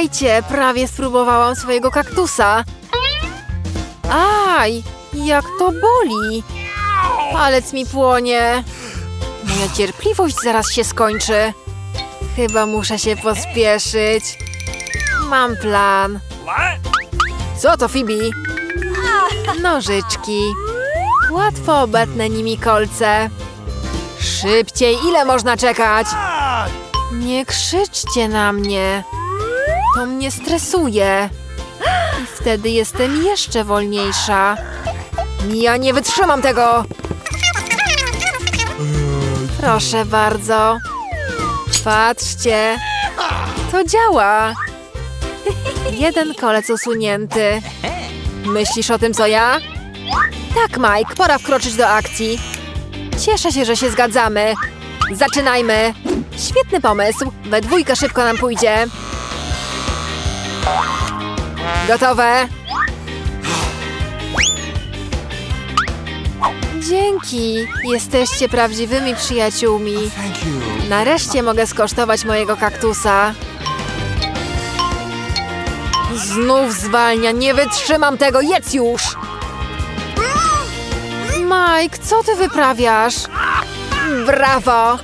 Ejcie, prawie spróbowałam swojego kaktusa. Aj, jak to boli. Palec mi płonie. Moja cierpliwość zaraz się skończy. Chyba muszę się pospieszyć. Mam plan. Co to, Phoebe? Nożyczki. Łatwo obetnę nimi kolce. Szybciej, ile można czekać? Nie krzyczcie na mnie. To mnie stresuje. I wtedy jestem jeszcze wolniejsza. Ja nie wytrzymam tego. Proszę bardzo. Patrzcie. To działa. Jeden kolec usunięty. Myślisz o tym, co ja? Tak, Mike, pora wkroczyć do akcji. Cieszę się, że się zgadzamy. Zaczynajmy. Świetny pomysł. We dwójkę szybko nam pójdzie. Gotowe? Dzięki. Jesteście prawdziwymi przyjaciółmi. You. Nareszcie mogę skosztować mojego kaktusa. Znów zwalnia, nie wytrzymam tego, jedz już! Mike, co ty wyprawiasz? Brawo!